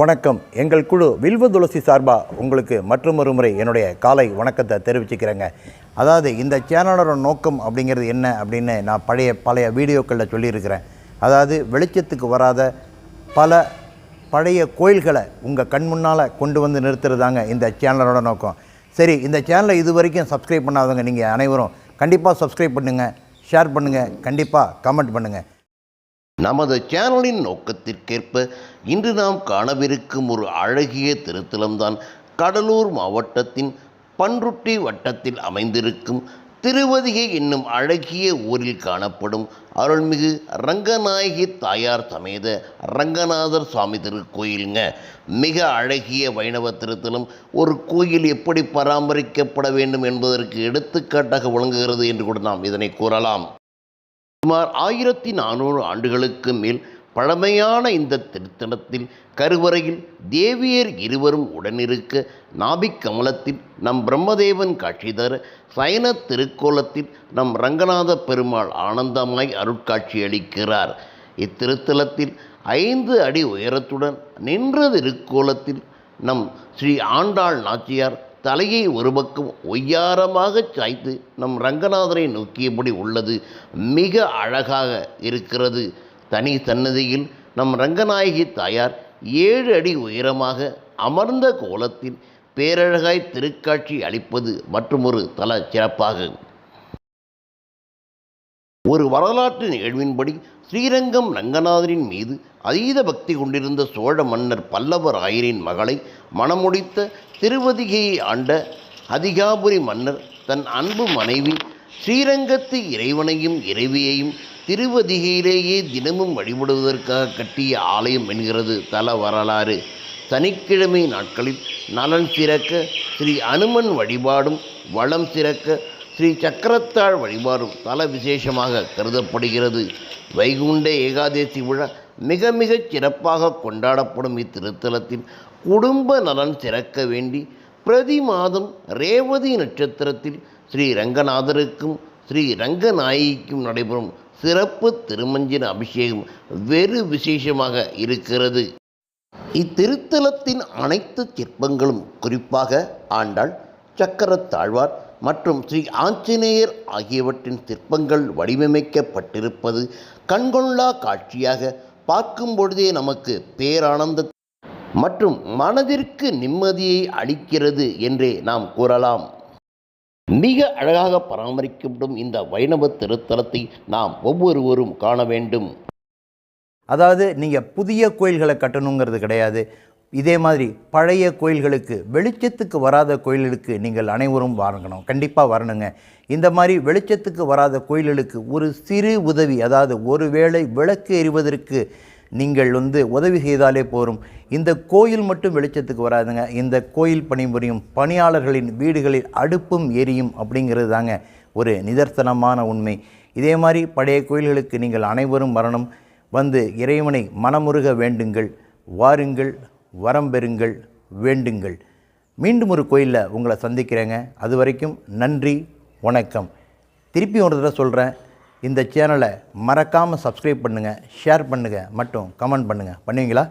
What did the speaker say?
வணக்கம். எங்கள் குழு வில்வ துளசி சார்பாக உங்களுக்கு மற்றொரு முறை என்னுடைய காலை வணக்கத்தை தெரிவிச்சுக்கிறேங்க. அதாவது இந்த சேனலோட நோக்கம் அப்படிங்கிறது என்ன அப்படின்னு நான் பழைய பழைய வீடியோக்களில் சொல்லியிருக்கிறேன். அதாவது வெளிச்சத்துக்கு வராத பல பழைய கோயில்களை உங்கள் கண் முன்னால் கொண்டு வந்து நிறுத்துறதாங்க இந்த சேனலோட நோக்கம். சரி இந்த சேனலை இது வரைக்கும் சப்ஸ்கிரைப் பண்ணாதவங்க நீங்கள் அனைவரும் கண்டிப்பாக சப்ஸ்கிரைப் பண்ணுங்கள் ஷேர் பண்ணுங்கள் கண்டிப்பாக கமெண்ட் பண்ணுங்கள் நமது சேனலின் நோக்கத்திற்கேற்ப இன்று நாம் காணவிருக்கும் ஒரு அழகிய திருத்தலம்தான் கடலூர் மாவட்டத்தின் பன்ருட்டி வட்டத்தில் அமைந்திருக்கும் திருவதிகை என்னும் அழகிய ஊரில் காணப்படும் அருள்மிகு ரங்கநாயகி தாயார் சமேத ரங்கநாதர் சுவாமி திருக்கோயிலுங்க. மிக அழகிய வைணவ திருத்தலம். ஒரு கோயில் எப்படி பராமரிக்கப்பட வேண்டும் என்பதற்கு எடுத்துக்காட்டாக விளங்குகிறது என்று கூட நாம் இதனை கூறலாம். சுமார் ஆயிரத்தி நானூறு ஆண்டுகளுக்கு மேல் பழமையான இந்த திருத்தலத்தில் கருவறையில் தேவியர் இருவரும் உடனிருக்க நாபிக் கமலத்தில் நம் பிரம்மதேவன் காட்சி தர சயன திருக்கோலத்தில் நம் ரங்கநாத பெருமாள் ஆனந்தமாய் அருட்காட்சி அளிக்கிறார். இத்திருத்தலத்தில் ஐந்து அடி உயரத்துடன் நின்ற திருக்கோலத்தில் நம் ஸ்ரீ ஆண்டாள் நாச்சியார் தலையை ஒரு பக்கம் ஒய்யாரமாக சாய்த்து நம் ரங்கநாதரை நோக்கியபடி உள்ளது. மிக அழகாக இருக்கிறது. தனி சன்னதியில் நம் ரங்கநாயகி தாயார் ஏழு அடி உயரமாக அமர்ந்த கோலத்தில் பேரழகாய் திருக்காட்சி அளிப்பது மற்றொரு தல சிறப்பாகும் ஒரு வரலாற்று நிகழ்வின்படி ஸ்ரீரங்கம் ரங்கநாதரின் மீது அதீத பக்தி கொண்டிருந்த சோழ மன்னர் பல்லவர் ஆயரின் மகளை மணமுடித்த திருவதிகையை ஆண்ட அதிகாபுரி மன்னர் தன் அன்பு மனைவி ஸ்ரீரங்கத்து இறைவனையும் இறைவியையும் திருவதிகையிலேயே தினமும் வழிபடுவதற்காக கட்டிய ஆலயம் என்கிறது தல வரலாறு. சனிக்கிழமை நாட்களில் நலன் சிறக்க ஸ்ரீ அனுமன் வழிபாடும் வளம் சிறக்க ஸ்ரீ சக்கரத்தாழ் வழிபாடும் தல விசேஷமாக கருதப்படுகிறது. வைகுண்ட ஏகாதேசி விழா மிக மிகச் சிறப்பாக கொண்டாடப்படும் இத்திருத்தலத்தில் குடும்ப நலன் சிறக்க வேண்டி பிரதி மாதம் ரேவதி நட்சத்திரத்தில் ஸ்ரீ ரங்கநாதருக்கும் ஸ்ரீ ரங்கநாயகிக்கும் நடைபெறும் சிறப்பு திருமஞ்சன அபிஷேகம் வெறு விசேஷமாக இருக்கிறது. இத்திருத்தலத்தின் அனைத்து சிற்பங்களும் குறிப்பாக ஆண்டாள் சக்கரத்தாழ்வார் மற்றும் ஸ்ரீ ஆஞ்சநேயர் ஆகியவற்றின் சிற்பங்கள் வடிவமைக்கப்பட்டிருப்பது கண்கொள்ளா காட்சியாக பார்க்கும் பொழுதே நமக்கு பேரானந்த மற்றும் மனதிற்கு நிம்மதியை அளிக்கிறது என்றே நாம் கூறலாம். மிக அழகாக பராமரிக்கப்படும் இந்த வைணவ திருத்தலத்தை நாம் ஒவ்வொருவரும் காண வேண்டும். அதாவது நீங்கள் புதிய கோயில்களை கட்டணுங்கிறது கிடையாது. இதே மாதிரி பழைய கோயில்களுக்கு வெளிச்சத்துக்கு வராத கோயில்களுக்கு நீங்கள் அனைவரும் வரணும். கண்டிப்பாக வரணுங்க. இந்த மாதிரி வெளிச்சத்துக்கு வராத கோயில்களுக்கு ஒரு சிறு உதவி அதாவது ஒருவேளை விளக்கு எறிவதற்கு நீங்கள் வந்து உதவி செய்தாலே போரும். இந்த கோயில் மட்டும் வெளிச்சத்துக்கு வராதுங்க. இந்த கோயில் பணிபுரியும் பணியாளர்களின் வீடுகளில் அடுப்பும் எரியும் அப்படிங்கிறது தாங்க ஒரு நிதர்சனமான உண்மை. இதே மாதிரி பழைய கோயில்களுக்கு நீங்கள் அனைவரும் வரணும் வந்து இறைவனை மனமுருக வேண்டுங்கள். வாருங்கள் வரம் பெறுங்கள் வேண்டுங்கள். மீண்டும் ஒரு கோயிலில் உங்களை சந்திக்கிறேங்க. அது வரைக்கும் நன்றி வணக்கம். திருப்பி ஒரு தடவை சொல்கிறேன் இந்த சேனலை மறக்காமல் சப்ஸ்கிரைப் பண்ணுங்கள் ஷேர் பண்ணுங்கள் மற்றும் கமெண்ட் பண்ணுங்கள் பண்ணுவீங்களா?